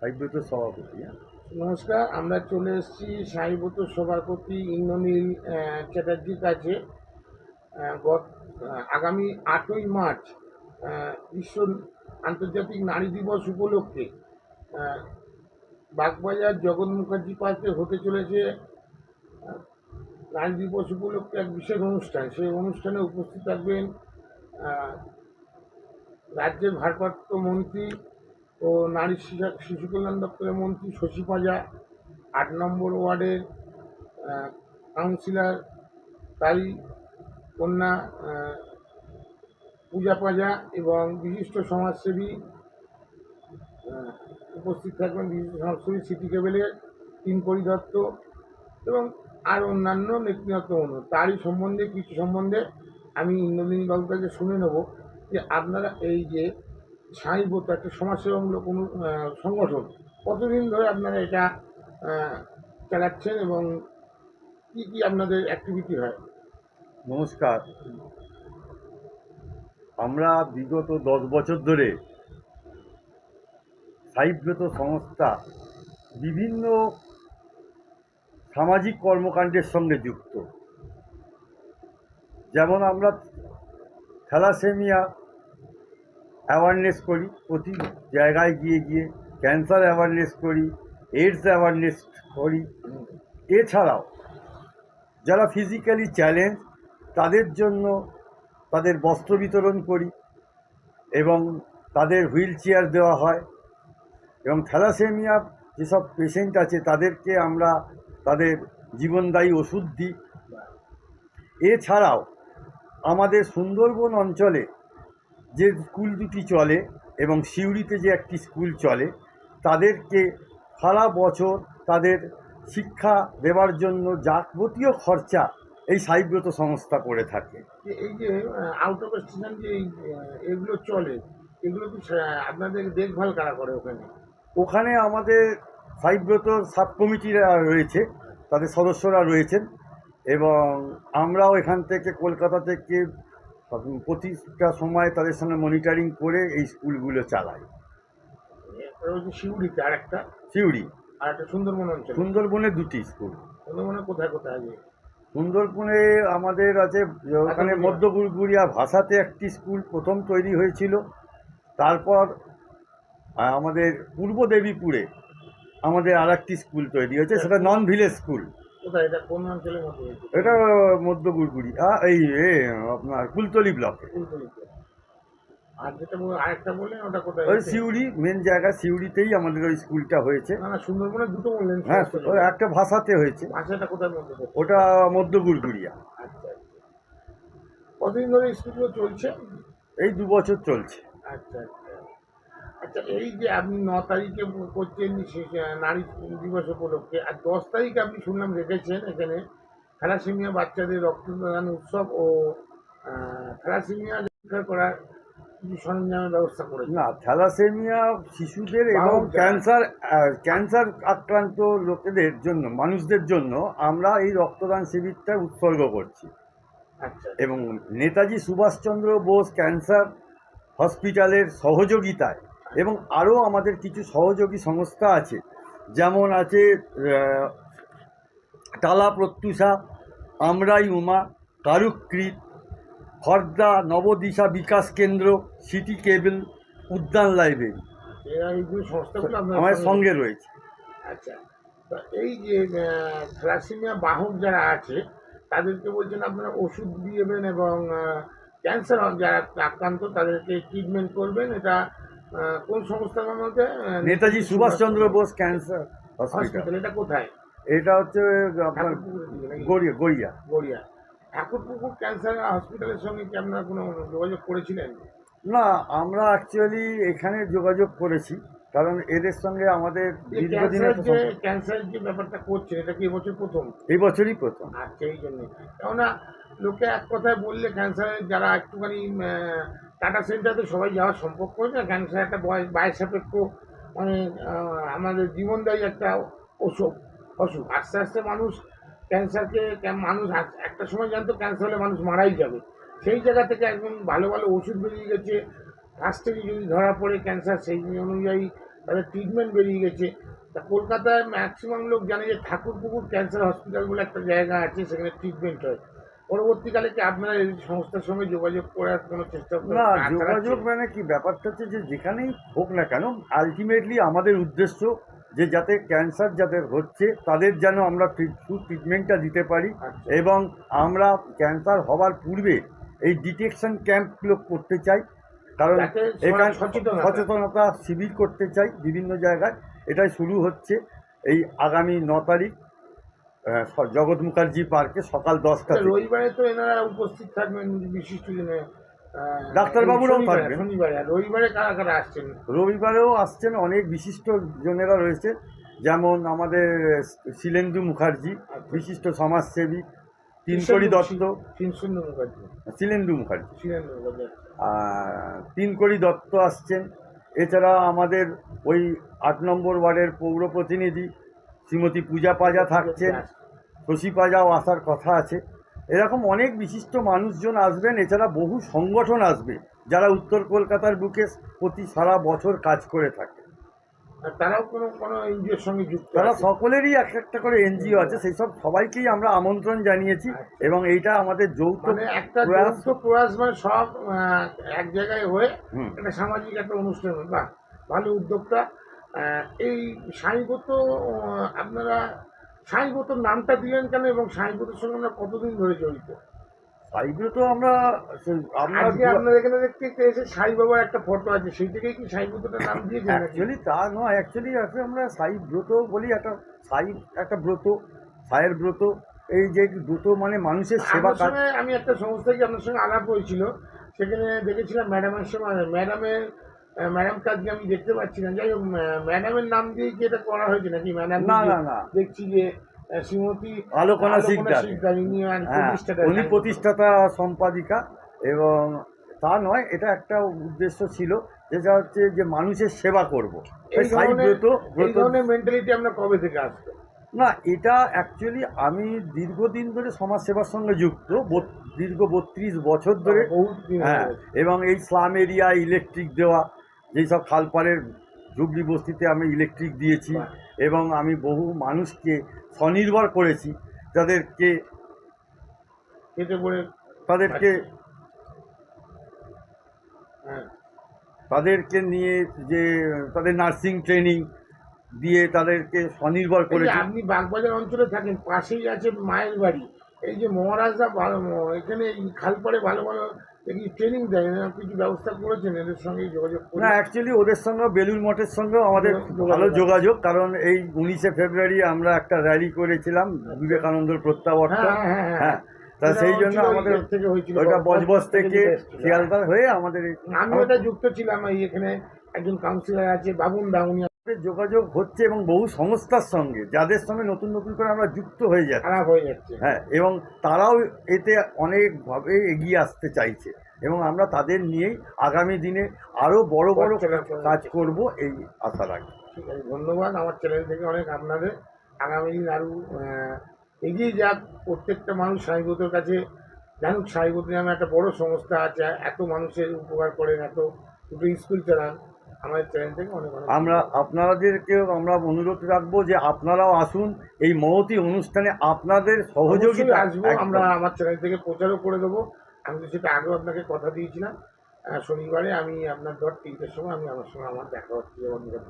সাহিব্যত সভাপতি হ্যাঁ? নমস্কার, আমরা চলে এসেছি সাহিব্যত সভাপতি ইন্দ্রনীল চ্যাটার্জির কাছে। গত আগামী আটই মার্চ বিশ্ব আন্তর্জাতিক নারী দিবস উপলক্ষে বাগবাজার জগৎ মুখার্জি পার্কে হতে চলেছে নারী দিবস উপলক্ষে এক বিশেষ অনুষ্ঠান। সেই অনুষ্ঠানে উপস্থিত থাকবেন রাজ্যের ভারপ্রাপ্ত মন্ত্রী ও নারী শিশু কল্যাণ দপ্তরের মন্ত্রী শশী পাজা, আট নম্বর ওয়ার্ডের কাউন্সিলর তাই কন্যা পূজা পাজা এবং বিশিষ্ট সমাজসেবী উপস্থিত থাকবেন বিশিষ্ট সমাজসেবী সিটি কেবেলের তিন পরিদত্ত এবং আর অন্যান্য নেতৃত্ব অনু তারই সম্বন্ধে কিছু সম্বন্ধে আমি ইন্দ্রনীল বাবুর কাছে শুনে নেব যে আপনারা এই যে সাহিব্যত একটা সমাজসেবামূলক কোনো সংগঠন। কতদিন ধরে আপনারা এটা চালাচ্ছেন এবং কি কি আপনাদের অ্যাক্টিভিটি হয়? নমস্কার। আমরা বিগত দশ বছর ধরে সাহিব্যত সংস্থা বিভিন্ন সামাজিক কর্মকাণ্ডের সঙ্গে যুক্ত। যেমন আমরা থ্যালাসেমিয়া অ্যাওয়ারনেস করি, প্রতি জায়গায় গিয়ে গিয়ে ক্যান্সার অ্যাওয়ারনেস করি এইডস অ্যাওয়ারনেস করি। এছাড়াও যারা ফিজিক্যালি চ্যালেঞ্জ তাদের জন্য তাদের বস্ত্র বিতরণ করি এবং তাদের হুইল চেয়ার দেওয়া হয় এবং থ্যালাসেমিয়া যেসব পেশেন্ট আছে, তাদেরকে আমরা তাদের জীবনদায়ী ওষুধ দিই। এছাড়াও আমাদের সুন্দরবন অঞ্চলে যে স্কুল দুটি চলে এবং সিউড়িতে যে একটি স্কুল চলে তাদেরকে সারা বছর তাদের শিক্ষা দেওয়ার জন্য যাবতীয় খরচা এই সাহিব্যত সংস্থা করে থাকে। এই যে আউট অফ স্টেশন যে এগুলো চলে এগুলো কি আপনাদের দেখভাল কারা করে ওখানে? ওখানে আমাদের সাহিব্যত সাব কমিটিরা রয়েছে তাদের সদস্যরা রয়েছেন এবং আমরাও এখান থেকে কলকাতা থেকে প্রতিটা সময় তাদের সঙ্গে মনিটরিং করে এই স্কুলগুলো চালায়। শিউড়িতে আর একটা সিউড়ি। আর একটা সুন্দরবন অঞ্চল। সুন্দরবনে দুটি স্কুল। সুন্দরবনে কোথায় কোথায় আছে? সুন্দরবনে আমাদের আছে ওখানে মধ্য গুড়গুড়িয়া ভাষাতে একটি স্কুল প্রথম তৈরি হয়েছিল। তারপর আমাদের পূর্ব দেবীপুরে আমাদের আর একটি স্কুল তৈরি হয়েছে সেটা নন ভিলেজ স্কুল। কোথায়? এটা কোন অঞ্চলের এটা মধ্য গুড়গুড়ি এই এ, আপনার কুলতলি ব্লকে। ফুলকলিতে। আর যেটা বল- আরেকটা বললেন ওটা কোথায় ওই সিউড়ি মেন জায়গা সিউড়িতেই আমাদের ওই স্কুলটা হয়েছে। না সুন্দরবনে দুটো বললেন হ্যাঁ ওই একটা ভাষাতে হয়েছে। ভাষাটা কোথায় মধ্যে ওটা মধ্য গুড়গুড়িয়া আচ্ছা আচ্ছা। কতদিন ধরে স্কুলগুলো চলছে? এই দু বছর চলছে। আচ্ছা। আচ্ছা এই যে আপনি ন তারিখে করছেন নারী দিবস উপলক্ষে আর দশ তারিখে আপনি শুনলাম রেখেছেন এখানে থ্যালাসেমিয়া বাচ্চাদের রক্তদান উৎসব ও থ্যালাসেমিয়া করার সরঞ্জামের ব্যবস্থা করেছেন। না থ্যালাসেমিয়া শিশুদের এবং ক্যান্সার ক্যান্সার আক্রান্ত লোকেদের জন্য মানুষদের জন্য আমরা এই রক্তদান শিবিরটা উৎসর্গ করছি। আচ্ছা। এবং নেতাজি সুভাষচন্দ্র বোস ক্যান্সার হসপিটালের সহযোগিতায় এবং আরও আমাদের কিছু সহযোগী সংস্থা আছে। যেমন আছে টালা প্রত্যুষা আমরাই উমা কারুকৃত খর্দা নবদিশা বিকাশ কেন্দ্র সিটি কেবল উদ্যান লাইব্রেরি। আপনার সঙ্গে রয়েছে। আচ্ছা তো এই যে থ্যালাসেমিয়া বাহক যারা আছে তাদেরকে বলছেন আপনারা ওষুধ দিয়েবেন এবং ক্যান্সার যারা আক্রান্ত তাদেরকে ট্রিটমেন্ট করবেন। এটা কোন সংস্থার মধ্যে? আহ, নেতাজি সুভাষচন্দ্র বোস ক্যান্সার হসপিটাল। এটা কোথায়? এটা হচ্ছে আপনার গড়িয়া গড়িয়া। গড়িয়া। ঠাকুরপুকুর ক্যান্সার হসপিটালের সঙ্গে কি আপনারা কোনো যোগাযোগ করেছিলেন? না আমরা অ্যাকচুয়ালি এখানে যোগাযোগ করেছি কারণ এদের সঙ্গে আমাদের দীর্ঘদিনের ক্যান্সার যে ব্যাপারটা করছে এটা কি এবছর প্রথম? এই বছরই প্রথম। আচ্ছা এই জন্য কেননা লোকে এক কথায় বললে ক্যান্সারের যারা একটুখানি টাটা সেন্টারে সবাই যাওয়া সম্ভব করে না ক্যান্সার একটা বয়স বায়ু সাপেক্ষ মানে আমাদের জীবনদায়ী একটা অসুখ অসুখ। আস্তে আস্তে মানুষ ক্যান্সারকে মানুষ একটা সময় জানতো ক্যান্সার হলে মানুষ মারাই যাবে। সেই জায়গা থেকে একদম ভালো ভালো ওষুধ বেরিয়ে গেছে। ফার্স্ট থেকে যদি ধরা পড়ে ক্যান্সার, সেই অনুযায়ী তাদের ট্রিটমেন্ট বেরিয়ে গেছে। তা কলকাতায় ম্যাক্সিমাম লোক জানে যে ঠাকুরপুকুর ক্যান্সার হসপিটাল বলে একটা জায়গা আছে, সেখানে ট্রিটমেন্ট হয়। পরবর্তীকালে কি আপনারা এই সংস্থার সঙ্গে যোগাযোগ করার কোনো চেষ্টা না যোগাযোগ মানে কি? ব্যাপারটা হচ্ছে যে যেখানেই হোক না কেন আলটিমেটলি আমাদের উদ্দেশ্য যে যাতে ক্যান্সার যাদের হচ্ছে তাদের যেন আমরা ট্রিটমেন্টটা দিতে পারি আচ্ছা। এবং আমরা ক্যান্সার হওয়ার পূর্বে এই ডিটেকশন ক্যাম্পগুলো করতে চাই। কারণ এখানে সচেতনতা। শিবির করতে চাই বিভিন্ন জায়গায়। এটাই শুরু হচ্ছে এই আগামী ন তারিখ। জগৎ মুখার্জি পার্কে সকাল দশটা রবিবারে তো এনারা উপস্থিত থাকবেন বিশিষ্ট জনে ডাক্তারবাবুরাও থাকবেন। শনিবারে। আর রবিবারে কারা কারা আসছেন? রবিবারেও আসছেন অনেক বিশিষ্ট জনেরা রয়েছে। যেমন আমাদের শিলেন্দু মুখার্জি আচ্ছা। বিশিষ্ট সমাজসেবী তিনকড়ি দত্ত। শিলেন্দু মুখার্জি। শিলেন্দ্র তিনকড়ি দত্ত আসছেন। এছাড়া আমাদের ওই আট নম্বর ওয়ার্ডের পৌর প্রতিনিধি শ্রীমতী পূজা পাজা থাকছেন শশী পাজাও আসার কথা আছে। এরকম অনেক বিশিষ্ট মানুষজন আসবেন এছাড়া বহু সংগঠন আসবে যারা উত্তর কলকাতার বুকে প্রতি সারা বছর কাজ করে থাকে। তারাও কোনো কোনো এনজিওর সঙ্গে যুক্ত তারা সকলেরই এক একটা করে এনজিও আছে সেই সব সবাইকেই আমরা আমন্ত্রণ জানিয়েছি এবং এইটা আমাদের যৌথ মানে একটা প্রয়াস। প্রয়াস মানে সব এক জায়গায় হয়ে একটা সামাজিক একটা অনুষ্ঠান। বাহ ভালো উদ্যোক্তা। আহ, এই সাইগত আপনারা সাইগতর নামটা দিলেন কেন এবং সাইগতের সঙ্গে আমরা কতদিন ধরে জড়িত সাইগুলো তো আমরা আজকে আপনাদের এখানে দেখতে দেখতে এসে সাই বাবার একটা ফটো আছে সেই থেকেই কি সাইগতটা নাম দিয়েছেন নাকি? অ্যাকচুয়ালি তা নয় অ্যাকচুয়ালি আছে আমরা সাই ব্রত বলি একটা সাই একটা ব্রত সায়ের ব্রত এই যে ব্রত মানে মানুষের সেবা আপনার কাজ আমি একটা সংস্থায় কি আপনার সঙ্গে আলাপ হয়েছিল সেখানে দেখেছিলাম ম্যাডামের সময় ম্যাডামের ম্যাডামকে আজকে আমি দেখতে পাচ্ছি না। যাই হোক ম্যাডামের নাম দিয়ে কি এটা করা হয়েছে নাকি? ম্যাডাম না, না, না। দেখছি যে শ্রীমতী আলোকনা শিকদার। হ্যাঁ উনি প্রতিষ্ঠাতা সম্পাদিকা এবং তা নয় এটা একটা উদ্দেশ্য ছিল যেটা হচ্ছে যে মানুষের সেবা করব। এই ধরনের মেন্টালিটি আমরা কবে থেকে আসবে? না এটা অ্যাকচুয়ালি আমি দীর্ঘদিন ধরে সমাজ সেবার সঙ্গে যুক্ত দীর্ঘ বত্রিশ বছর ধরে। হ্যাঁ এবং এই স্লাম এরিয়া ইলেকট্রিক দেওয়া যেই সব খালপাড়ের ঝুগলি বস্তিতে আমি ইলেকট্রিক দিয়েছি এবং আমি বহু মানুষকে স্বনির্ভর করেছি পড়ে তাদেরকে হ্যাঁ। তাদেরকে নিয়ে যে তাদের নার্সিং ট্রেনিং দিয়ে তাদেরকে স্বনির্ভর করে আপনি বাগবাজার অঞ্চলে থাকেন পাশেই আছে মায়ের বাড়ি। এই যে মহারাজরা ভালো এখানে এই খালপাড়ে ভালো ভালো দেখি ট্রেনিং দেয় এরকম কিছু ব্যবস্থা করেছেন এদের সঙ্গে যোগাযোগ না অ্যাকচুয়ালি ওদের সঙ্গে বেলুর মঠের সঙ্গেও আমাদের ভালো যোগাযোগ। কারণ এই উনিশে ফেব্রুয়ারি আমরা একটা র্যালি করেছিলাম বিবেকানন্দর প্রত্যাবর্তন। হ্যাঁ, হ্যাঁ, হ্যাঁ, হ্যাঁ তা সেই জন্য আমাদের থেকে হয়েছিল, বজবজ বজবজ থেকে শিয়ালদা হয়ে আমাদের আমি ওটা যুক্ত ছিলাম এখানে একজন কাউন্সিলর আছে বাবুন দা উনি যোগাযোগ হচ্ছে এবং বহু সংস্থার সঙ্গে যাদের সঙ্গে নতুন নতুন করে আমরা যুক্ত হয়ে যাচ্ছি। খারাপ হয়ে যাচ্ছে। হ্যাঁ এবং তারাও এতে অনেকভাবে এগিয়ে আসতে চাইছে এবং আমরা তাদের নিয়েই আগামী দিনে আরও বড় বড়। কাজ করব এই আশা রাখি। ঠিক আছে ধন্যবাদ। আমার চ্যানেল থেকে অনেক আপনাদের। আগামী দিন আরও এগিয়ে যাক। প্রত্যেকটা মানুষ সাইগতের কাছে জানুক। সাইগত নামে একটা বড় সংস্থা আছে এত মানুষের উপকার করেন এত দুটো স্কুল চালান। আমাদের চ্যানেল থেকে অনেক অনেক আমরা আপনাদেরকেও আমরা অনুরোধ রাখব যে আপনারাও আসুন এই মহতি অনুষ্ঠানে আপনাদের সহযোগিতা অবশ্যই আসব আমরা আমার চ্যানেল থেকে প্রচারও করে দেবো। আমি তো সেটা আগেও আপনাকে কথা দিয়েছিলাম। শনিবারে আমি আপনার ধর তিনটের সময় আমি আমার সঙ্গে আমার দেখা হচ্ছে বন্ধুরা